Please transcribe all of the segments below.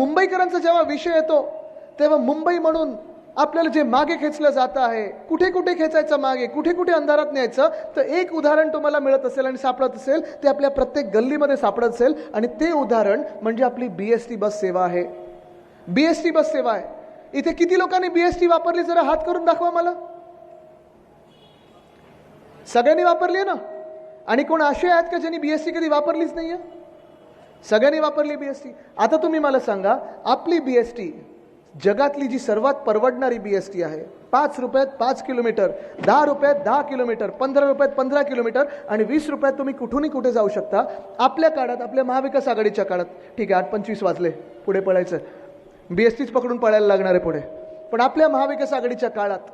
मुंबईकरांचा जेव्हा विषय येतो तेव्हा मुंबई म्हणून आपल्याला जे मागे खेचलं जात आहे कुठे कुठे खेचायचं मागे कुठे कुठे अंधारात न्यायचं तर एक उदाहरण तुम्हाला मिळत असेल आणि सापडत असेल ते आपल्या प्रत्येक गल्लीमध्ये सापडत असेल. आणि ते उदाहरण म्हणजे आपली बी एस टी बस सेवा आहे. बी एस टी बस सेवा आहे. इथे किती लोकांनी बी एस टी वापरली जरा हात करून दाखवा मला. सगळ्यांनी वापरली आहे ना? आणि कोण असे आहेत का ज्यांनी बी एस टी कधी वापरलीच नाही आहे सगळ्यांनी वापरली बी एस टी आता तुम्ही मला सांगा आपली बी एस टी जगातली जी सर्वात परवडणारी बी एस टी आहे पाच रुपयात पाच किलोमीटर दहा रुपयात दहा किलोमीटर पंधरा रुपयात पंधरा किलोमीटर आणि वीस रुपयात तुम्ही कुठूनही कुठे जाऊ शकता आपल्या काळात आपल्या महाविकास आघाडीच्या काळात. ठीक आहे आठ पंचवीस वाजले पुढे पळायचं. बी एस टीच पकडून पळायला लागणार आहे पुढे. पण आपल्या महाविकास आघाडीच्या काळात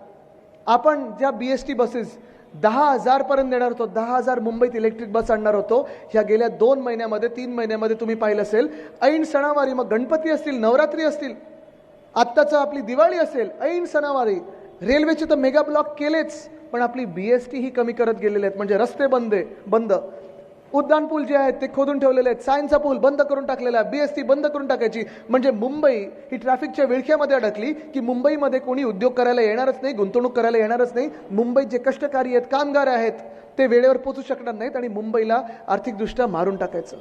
आपण ज्या बी एस टी बसेस दहा हजारपर्यंत देणार होतो. दहा हजार मुंबईत इलेक्ट्रिक बस आणणार होतो. ह्या गेल्या दोन महिन्यामध्ये तीन महिन्यामध्ये तुम्ही पाहिलं असेल ऐन सणावारी मग गणपती असतील नवरात्री असतील आत्ताचं आपली दिवाळी असेल ऐन सणावारी. रेल्वेचे तर मेगा ब्लॉक केलेच पण आपली बी एस टी ही कमी करत गेलेले आहेत. म्हणजे रस्ते बंद आहे बंद. उड्डाण पूल जे आहेत ते खोदून ठेवलेले आहेत. सायन्सचा पूल बंद करून टाकलेला आहे. बी एस टी बंद करून टाकायची. म्हणजे मुंबई ही ट्रॅफिकच्या विळख्यामध्ये अडकली की मुंबईमध्ये कोणी उद्योग करायला येणारच नाही गुंतवणूक करायला येणारच नाही. मुंबईत जे कष्टकारी आहेत कामगार आहेत ते वेळेवर पोचू शकणार नाहीत आणि मुंबईला आर्थिकदृष्ट्या मारून टाकायचं.